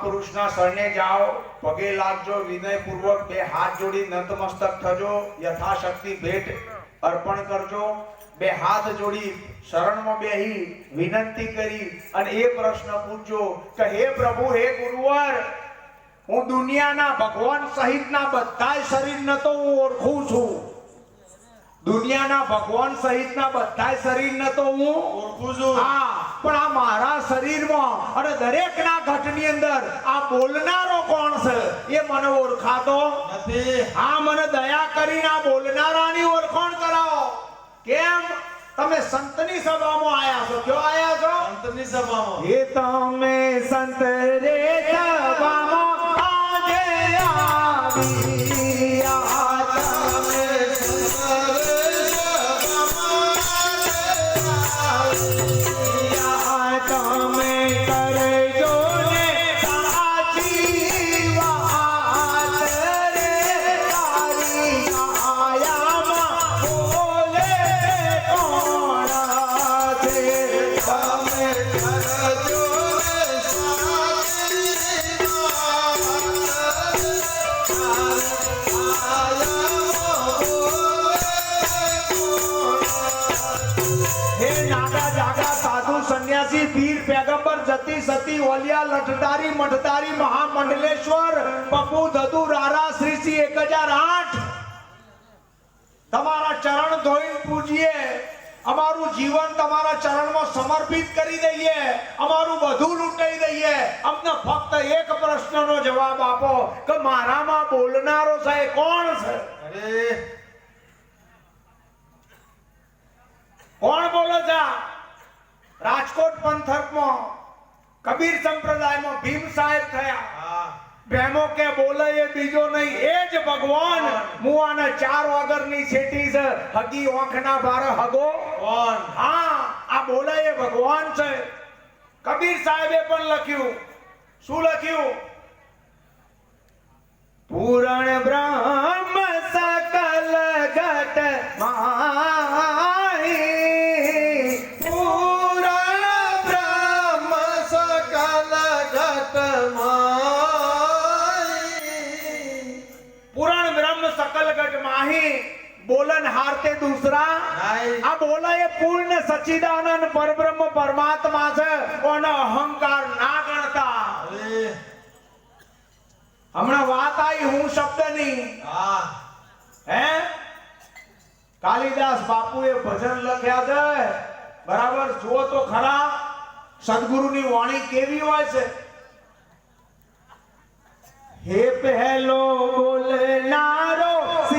પુરુષના શરણે જાઓ પગે લાગજો વિનયપૂર્વક બે હાથ જોડી નતમસ્તક થજો યથાશક્તિ ભેટ અર્પણ કરજો. બે હાથ જોડી શરણમાં બેહી વિનંતી કરી અને એ પ્રશ્ન પૂછજો કે હે પ્રભુ હે ગુરુવર હું દુનિયાના ભગવાન સહિતના બધાય શરીરને તો હું ઓળખું છું. દુનિયાના ભગવાન સહિતના બધાય શરીરને તો હું ઓળખું છું. હા. પણ આ મારા શરીરમાં અને દરેકના ઘટની અંદર આ બોલનારો કોણ છે? એ મને ઓળખાતો નથી. હા મને દયા કરીને આ બોલનારાની ઓળખાણ કરાવો. કેમ? તમે સંતની સભામાં આયા છો. કયો આયા છો? સંતની સભામાં. એ તમે સંત રે સંન્યાસી પીર પેગંબર, જતી સતી, ઓલિયા, લઠતારી, મઠતારી, મહામંડલેશ્વર પપુ ધતુ, રારા શ્રી શ્રી એક હજાર આઠ. તમારા ચરણ ધોઈને પૂજીએ. અમારું જીવન તમારા ચરણમાં સમર્પિત કરી દઈએ. અમારું બધું લૂંટાઈ દઈએ. અમને ફક્ત એક પ્રશ્નનો જવાબ આપો કે મારામાં બોલનારો સાહેબ કોણ છે? અરે કોણ બોલે છે આ? રાજકોટ પંથકમાં કબીર સંપ્રદાયમાં ભીમ સાહેબ થયા. બહેનો કે બોલે એ બીજો નહીં એ જ ભગવાન. મુવાના ચાર વાગરની છેટી છે હગી ઓંખના બાર હગો. હા આ બોલે એ ભગવાન છે. કબીર સાહેબે પણ લખ્યું. શું લખ્યું? પૂરણ બ્રહ્મ સકલ ઘટ માહી પુરાણ બ્રહ્મ સકલ ગઢ માહી બોલન હારતે દૂસરા આ બોલા એ પૂર્ણ સચિદાનંદ પરબ્રહ્મ પરમાત્મા છે કોનો અહંકાર ના ગણતા હમણાં વાત આવી હું શબ્દની હા હે કાલિદાસ બાપુએ ભજન લખ્યા છે બરાબર જુઓ તો ખરા સદગુરુની વાણી કેવી હોય છે હે પહેલો બોલના